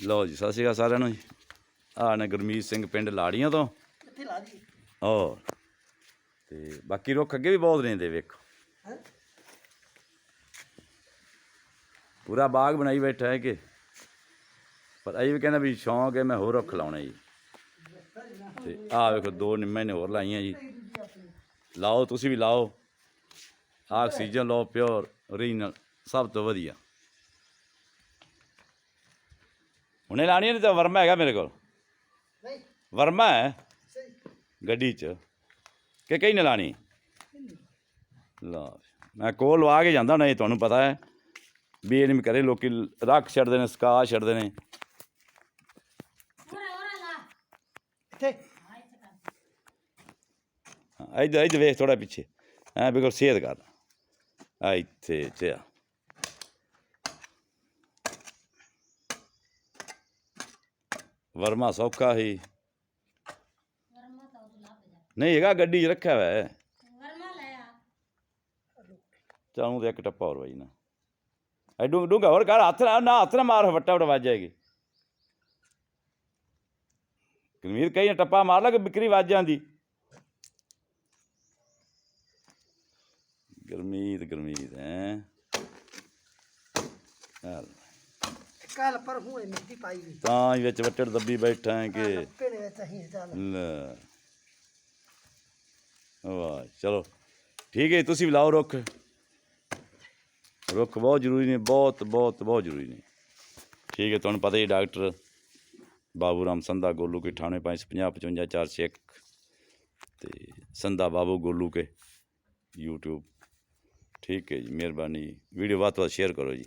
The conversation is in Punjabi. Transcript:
ਲਓ ਜੀ ਸਤਿ ਸ਼੍ਰੀ ਅਕਾਲ ਸਾਰਿਆਂ ਨੂੰ ਜੀ। ਆਹ ਨੇ ਗੁਰਮੀਤ ਸਿੰਘ ਪਿੰਡ ਲਾੜੀਆਂ ਤੋਂ। ਕਿੱਥੇ ਲਾ ਦੀ ਹੋਰ। ਤੇ ਬਾਕੀ ਰੁੱਖ ਅੱਗੇ ਵੀ ਬਹੁਤ ਰਹਿੰਦੇ ਵੇਖੋ। ਹੈ? ਪੂਰਾ ਬਾਗ ਬਣਾਈ ਬੈਠਾ ਹੈ ਕਿ। ਪਰ ਅਈ ਵੀ ਕਹਿੰਦਾ ਵੀ ਸ਼ੌਂਕ ਹੈ ਮੈਂ ਹੋਰ ਰੁੱਖ ਲਾਉਣਾ ਜੀ। ਤੇ ਆਹ ਵੇਖੋ ਦੋ ਨਿੰਮੇ ਨੇ ਹੋਰ ਲਾਈਆਂ ਜੀ। ਲਾਓ ਤੁਸੀਂ ਵੀ ਲਾਓ। ਆਕਸੀਜਨ ਲਓ ਪਿਓਰ ਓਰੀਜਨਲ ਸਭ ਤੋਂ ਵਧੀਆ। ਹੁਣੇ ਲਾਣੀ ਨਹੀਂ ਤਾਂ ਵਰਮਾ ਹੈਗਾ ਮੇਰੇ ਕੋਲ। ਨਹੀਂ ਵਰਮਾ ਹੈ? ਗੱਡੀ 'ਚ। ਕਿ ਕਈ ਨੇ ਲਾਣੀ? ਲਾ ਮੈਂ ਕੋਲ ਲਵਾ ਕੇ ਜਾਂਦਾ ਨਹੀਂ ਤੁਹਾਨੂੰ ਪਤਾ ਹੈ। ਵੀ ਇਹ ਨਹੀਂ ਕਰੇ ਲੋਕੀ ਰੱਖ ਛੱਡਦੇ ਨੇ ਸਕਾ ਛੱਡਦੇ ਨੇ। ਹਾਂ, ਇੱਧਰ ਇੱਧਰ ਵੇਖ ਥੋੜਾ ਪਿੱਛੇ। ਐ ਬਿਲਕੁਲ ਸੇਧ ਕਰ। ਆ ਇੱਥੇ ਚਾ ਵਰਮਾ ਸੌਖਾ ਹੀ ਨਹੀਂ ਹੈਗਾ ਗੱਡੀ 'ਚ ਰੱਖਿਆ ਹੋਇਆ ਹੈ ਚਾਹੂੰ ਤੇ ਇੱਕ ਟੱਪਾ ਹੋਰ ਵਈ ਨਾ ਐਡੂ ਡੂੰਗਾ ਹੋਰ ਕਰ ਹੱਥ ਨਾ ਹੱਥ ਨਾਲ ਮਾਰ ਵੱਟਾ ਵਟ ਵੱਜ ਜਾਏਗੀ। ਕਈ ਨੇ ਟੱਪਾ ਮਾਰ ਲਾ ਕਿ ਬਿਕਰੀ ਵੱਜ ਜਾਂਦੀ। ਗਰਮੀਤ ਗਰਮੀਤ ਹੈ। ਚੱਲ। ਕੱਲ ਪਰ ਹੁਣੇ ਮਿੱਟੀ ਪਾਈ ਵੀ ਤਾਂ ਹੀ ਵਿੱਚ ਵੱਟੜ ਦੱਬੀ ਬੈਠਾ ਹੈ ਲੈ। ਵਾਹ ਚਲੋ। ਠੀਕ ਹੈ ਤੁਸੀਂ ਵੀ ਲਾਓ ਰੁੱਖ। ਰੁੱਖ ਬਹੁਤ ਜ਼ਰੂਰੀ ਨੇ ਬਹੁਤ ਬਹੁਤ ਬਹੁਤ ਜ਼ਰੂਰੀ ਨੇ। ਠੀਕ ਹੈ ਤੁਹਾਨੂੰ ਪਤਾ ਹੀ ਹੈ, ਡਾਕਟਰ ਬਾਬੂ ਰਾਮ ਸੰਧਾ ਗੋਲੂ ਕੇ ਠਾਣੇ 550 55 401 ਤੇ ਸੰਧਾ ਬਾਬੂ ਗੋਲੂ ਕੇ YouTube ਠੀਕ ਹੈ ਜੀ ਮਿਹਰਬਾਨੀ। ਵੀਡੀਓ ਵੱਧ ਤੋਂ ਵੱਧ ਸ਼ੇਅਰ ਕਰੋ ਜੀ।